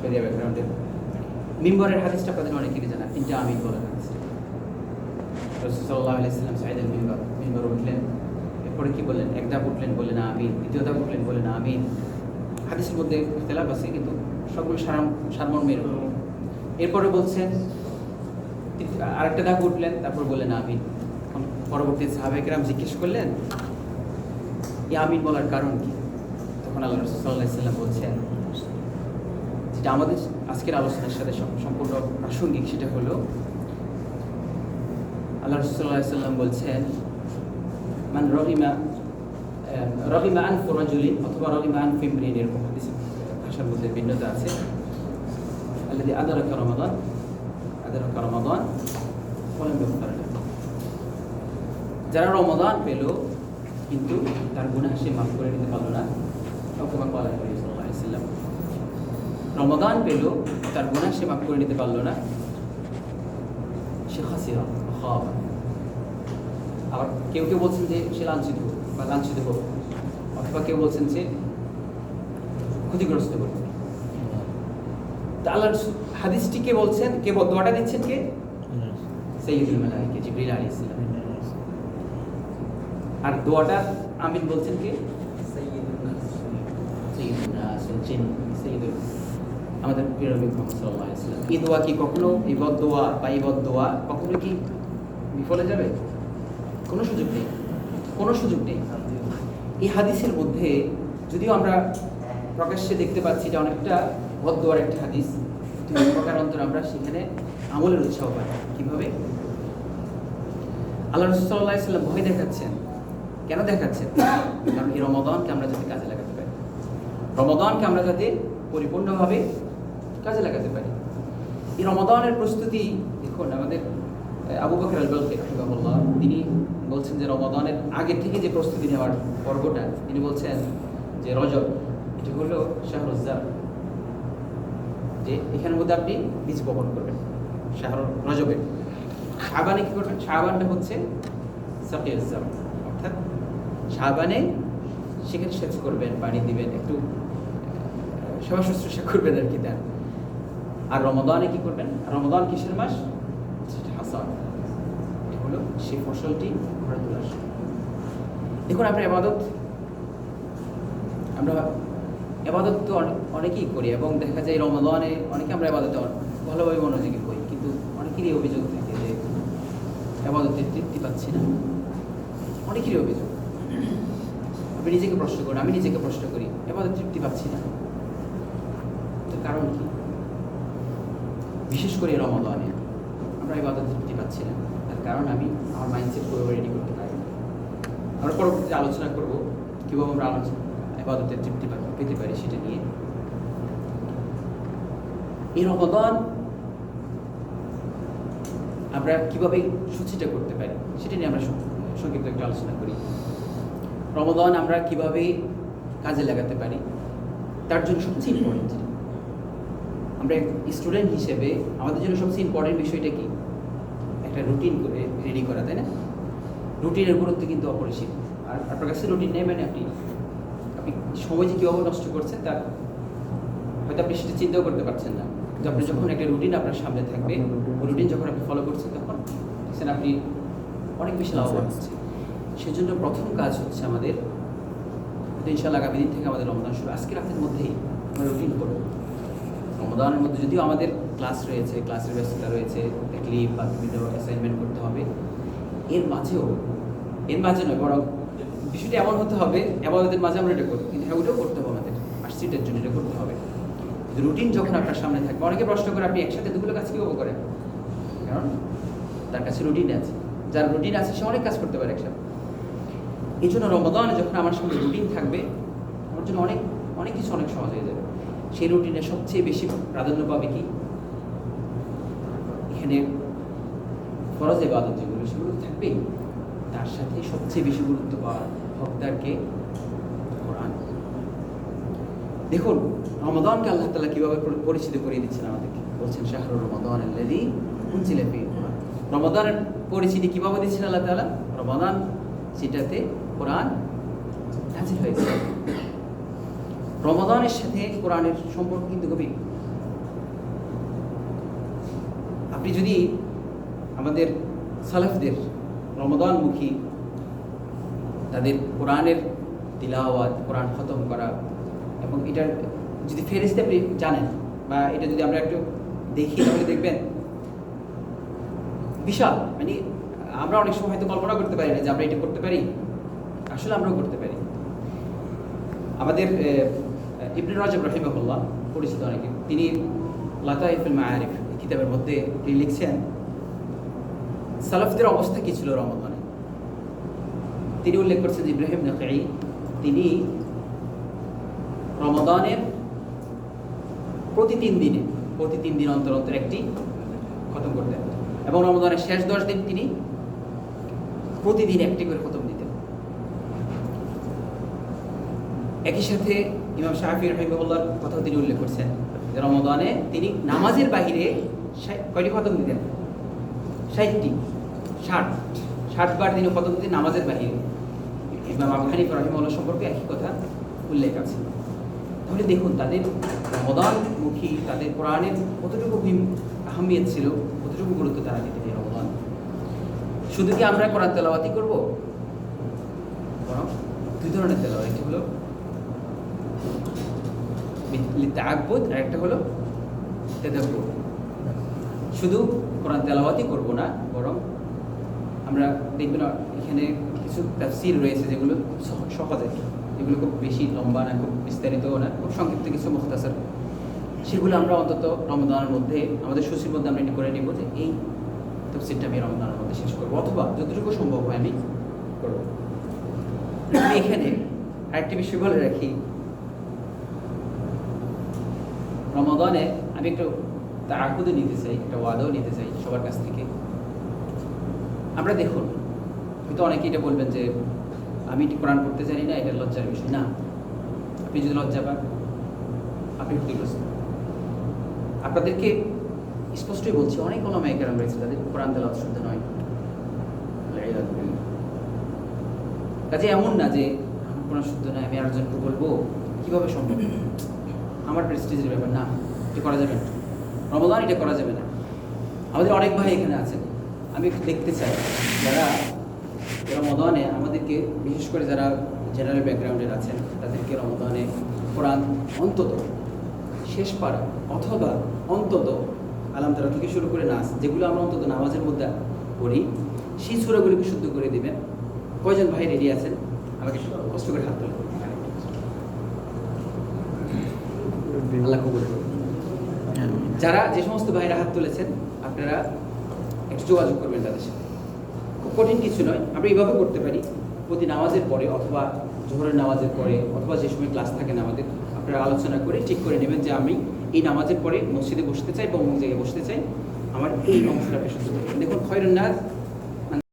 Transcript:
শরিয়া ব্যাকগ্রাউন্ডের মিম্বরের হাদিসটা আপনাদের অনেকেরই জানা, তিনটা আমিন বলে মিম্বর মিম্বর উঠলেন, এরপরে বললেন? এক ধাপ উঠলেন আমিন। দ্বিতীয় ধাপ উঠলেন আমিন। হাদিসের মধ্যে আছে, কিন্তু সারাম এরপরে বলছেন আরেকটা ধাপ উঠলেন, তারপর বললেন আমিন। পরবর্তী সাহাবেকরাম জিজ্ঞেস করলেন আমিন বলার কারণ কি? তখন আল্লাহ রসুল্লাহ সাল্লাম বলছেন যেটা আমাদের আজকের আলোচনার সাথে সম- সম্পূর্ণ প্রাসঙ্গিক, সেটা হলো আল্লাহ রসুল্লাহ সাল্লাম বলছেন, মান রহিমা রহিমা আন ফরাজুলিন অথবা রহিমা আন ফিমরিন এরকম ভাষার মধ্যে ভিন্নতা আছে। আল্লাহ আদারকা রমাদান আদারকা রমাদান ফলন যারা রমাদান পেল, কিন্তু তার গুণা সে মাফ করে নিতে পারল না অথবা কলা করি সাল্লাম রমাদান পেল, তার গুণা সে মাফ করে নিতে পারল না। সে খাওয়া আবার কেউ কেউ বলছেন যে সে লাঞ্ছিত বা লাঞ্ছিত হোক, অথবা কেউ বলছেন যে ক্ষতিগ্রস্ত হোক। তা আল্লাহ হাদিসটি কে বলছেন? কে দোয়াটা দিচ্ছেন কে? সৈয়দুল মালাইকে জিবরিল আলাইহিস সালাম। আর দোয়াটা আমিন বলছেন কে? সৈয়দুল নাস। সৈয়দুল আমাদের প্রিয় নবী মুহাম্মদ সাল্লাল্লাহু আলাইহি ওয়াসাল্লাম। এই দোয়া কি কখনো? এই বদ দোয়া বা এই বদ দোয়া কখনো কি বিফলে যাবে? কোনো সুযোগ নেই। কোনো সুযোগ নেই। এই হাদিসের মধ্যে যদিও আমরা প্রকাশ্যে দেখতে পাচ্ছি এটা অনেকটা বদ দোয়ার একটা হাদিস প্রকার অন্তর আমরা সেখানে আমলের উৎসাহ পাই। কীভাবে? আল্লাহ রসুল্লাহ সাল্লাম ভয় দেখাচ্ছেন। কেন দেখাচ্ছেন? কারণ এই রমদানকে আমরা যাতে কাজে লাগাতে পারি। রমদানকে আমরা যাতে পরিপূর্ণভাবে কাজে লাগাতে পারি। এই রমদানের প্রস্তুতি দেখুন আমাদের আবু বকর আল বালকি রাহিমাহুল্লাহ তিনি বলছেন যে রমদানের আগে থেকে যে প্রস্তুতি নেওয়ার পর্বটা তিনি বলছেন যে রজব এটি হলো শাহরুজ্জার যে এখানের মধ্যে আপনি বীজ বপন করবেন শাহর রজবে শাহবানে কি করবেন? শাহবানটা হচ্ছে সাকিয়াজ্জাম অর্থাৎ শাহবানে সেখানে সেচ করবেন পানি দিবেন একটু আহ, সেবা শুশ্রূষা করবেন আর কি দেন আর রমদানে কি করবেন? রমদান কিসের মাস? সেটা হাসান। এটি হলো সেই ফসলটি ঘরে তোলার। দেখুন, আমরা এবাদত আমরা এবাদত তো অনেক অনেকেই করি এবং দেখা যায় রমদানে অনেকে আমরা এবাদতে ভালোভাবে মনোযোগী হই, কিন্তু অনেকেরই অভিযোগ থাকে যে এবাদতে তৃপ্তি পাচ্ছি না। অনেকেরই অভিযোগ। আপনি নিজেকে প্রশ্ন করুন আমি নিজেকে প্রশ্ন করি এবাদত তৃপ্তি পাচ্ছি না। তো কারণ কি? বিশেষ করে রমদানে আমরা এই এবাদত তৃপ্তি পাচ্ছি না তার কারণ আমি আমার মাইন্ডসেট করে রেডি করতে পারি আমরা পরবর্তীতে আলোচনা করব কীভাবে আমরা আলোচনা এবাদতের তৃপ্তি পেতে পারি সেটা নিয়ে। এই রমদান আমরা কীভাবে সূচিটা করতে পারি সেটা নিয়ে আমরা সংক্ষিপ্ত একটা আলোচনা করি। রমদান আমরা কীভাবে কাজে লাগাতে পারি, তার জন্য সবচেয়ে ইম্পর্টেন্ট আমরা স্টুডেন্ট হিসেবে আমাদের জন্য সবচেয়ে ইম্পর্টেন্ট বিষয়টা কি? একটা রুটিন করে রেডি করা তাই না? রুটিনের গুরুত্ব কিন্তু অপরিসীম। আর আপনার কাছে রুটিন নেই মানে আপনি আপনি সময় যে কীভাবে নষ্ট করছেন তার হয়তো আপনি সেটা চিন্তাও করতে পারছেন না। কিন্তু আপনি যখন একটা রুটিন আপনার সামনে থাকবে রুটিন যখন আপনি ফলো করছেন তখন দেখছেন আপনি অনেক বেশি লাভবান হচ্ছে সেজন্য প্রথম কাজ হচ্ছে আমাদের ইনশাল্লাহ আগামী দিন থেকে আমাদের রমদান শুরু। আজকে রাতের মধ্যেই আমরা রুটিন করব। রমদানের মধ্যে যদিও আমাদের ক্লাস রয়েছে ক্লাসের ব্যস্ততা রয়েছে ক্লিপ বা বিভিন্ন অ্যাসাইনমেন্ট করতে হবে, এর মাঝেও, এর মাঝে নয়, বরং বিষয়টা এমন হতে হবে এবাদতের মাঝে আমরা এটা করব, কিন্তু হ্যাঁ ওটাও করতে হবে আমাদের, আর সিটের জন্য এটা করতে হবে। রুটিন যখন আপনার সামনে থাকবে, অনেকে প্রশ্ন করে, আপনি একসাথে দুগুলো কাজ কীভাবে করেন? কারণ তার কাছে রুটিন আছে, যার রুটিন আছে, সে অনেক কাজ করতে পারে একসাথে। এই জন্য রমদানে যখন আমার সামনে রুটিন থাকবে, আমার জন্য অনেক অনেক কিছু অনেক সহজ হয়ে যাবে। সেই রুটিনে সবচেয়ে বেশি প্রাধান্য পাবে কি? এখানে ফরজ এবাদত যেগুলো, সেগুলো তো থাকবেই। তার সাথে সবচেয়ে বেশি গুরুত্ব পাওয়ার হকদারকে কোরআন। দেখুন, রমাদানকে আল্লাহ তালা কীভাবে পরিচিত করিয়ে দিচ্ছেন আমাদেরকে? বলছেন, শাহরুর রমাদান আল্লাদি উনচিলে কোরআন। রমাদানের পরিচিতি কীভাবে দিচ্ছেন আল্লাহ তালা রমাদান যেটাতে কোরআন নাজিল হয়েছে। রমাদানের সাথে কোরআনের সম্পর্ক কিন্তু খুবই আপনি যদি আমাদের সালাফদের রমদানমুখী তাদের কোরআনের তিলাওয়াত, কোরআন খতম করা এবং এটার যদি ফেরেস্তে আপনি জানেন বা এটা যদি আমরা একটু দেখি, তাহলে দেখবেন বিশাল। মানে আমরা অনেক সময় হয়তো কল্পনা করতে পারি না যে আমরা এটা করতে পারি। আসলে আমরাও করতে পারি। আমাদের ইবনে রাজব রহিমাহুল্লাহ পরিচিত অনেকে। তিনি লাতাইফুল মায়ারিফ কিতাবের মধ্যে তিনি লিখছেন, সালাফদের অবস্থা কি ছিল রমজানে? তিনি উল্লেখ করছেন যে ইব্রাহিম নকাই তিনি রমদানের প্রতি তিন দিনে, প্রতি তিন দিন অন্তর অন্তর একটি খতম করতেন এবং রমদানের শেষ দশ দিন তিনি প্রতিদিন একটি করে খতম দিতেন। একই সাথে ইমাম শাহি রহিমুল্লাহর কথাও তিনি উল্লেখ করছেন রমদানে তিনি নামাজের বাহিরে কয়টি খতম দিতেন? ষাটটি, ষাট। ষাট বার তিনি খতম দিতেন নামাজের বাহিরে। ইমাম আবু হানিফা রহিমুল্লাহ সম্পর্কে একই কথা উল্লেখ আছে। তাহলে দেখুন, তাদের রমদানমুখী তাদের কোরআনের কতটুকু আহমিয়ত ছিল, কতটুকু গুরুত্ব তারা দিতেন এই রমদান শুধু কি আমরা কোরআন তেলাওয়াতি করব? বরং দুই ধরনের একটি হলো তাকবুদ আর একটা হলো তেদাব্বুর শুধু কোরআন তেলাওয়াতি করব না, বরং আমরা দেখবেন এখানে কিছু তাফসির রয়েছে যেগুলো সহজে যেগুলো খুব বেশি লম্বা না, খুব বিস্তারিতও না, খুব সংক্ষিপ্ত কিছু মুখতাসার। সেগুলো আমরা অন্তত রমদানের মধ্যে আমাদের সূচির মধ্যে আমরা এটি করে নিব যে এই তফসিরটা আমি রমদানের মধ্যে শেষ করব, অথবা যতটুকু সম্ভব হয় আমি করব। আমি এখানে আরেকটি বিষয় বলে রাখি রমাদানে আমি একটু তাকুদও নিতে চাই, একটা ওয়াদাও নিতে চাই সবার কাছ থেকে। আমরা দেখুন, হয়তো অনেকে এটা বলবেন যে, আমি কোরআন পড়তে জানি না? এটা লজ্জার বিষয়। না, আপনি যদি লজ্জা পান, আপনি ক্ষতিগ্রস্ত। আপনাদেরকে স্পষ্টই বলছি, অনেক ওলামাইকার রয়েছে তাদের কোরআন তেলাওয়াত শুদ্ধ নয়। কাজে এমন না যে আমার শুদ্ধ নয়, আমি আরেকজনকে বলব, কীভাবে সম্ভব? আমার প্রেস্টিজের ব্যাপার, না, এটা করা যাবে না। রমদান এটা করা যাবে না। আমাদের অনেক ভাই এখানে আছেন। আমি একটু দেখতে চাই যারা রমদানে আমাদেরকে, বিশেষ করে যারা জেনারেল ব্যাকগ্রাউন্ডের আছেন, তাদেরকে রমদানে কোরআন অন্তত শেষ পারা অথবা অন্তত আলাম তারা থেকে শুরু করে নাচ যেগুলো আমরা অন্তত নামাজের মধ্যে পড়ি, সেই সুরাগুলিকে শুদ্ধ করে দিবেন। কয়জন ভাই রেডি আছেন? আমাকে কষ্ট করে হাত তোলেন। আল্লাহ কবুল যারা যে সমস্ত ভাইরা হাত তুলেছেন আপনারা একটু যোগাযোগ করবেন তাদের সাথে। খুব কঠিন কিছু নয় আমরা এইভাবে করতে পারি। প্রতি নামাজের পরে অথবা জোহরের নামাজের পরে অথবা যে সময় ক্লাস থাকেন আমাদের আপনারা আলোচনা করে ঠিক করে নেবেন যে আমি এই নামাজের পরে মসজিদে বসতে চাই বা অমুক জায়গায় বসতে চাই। আমার এই অংশটা আপনি দেখুন খয়রুন নাজ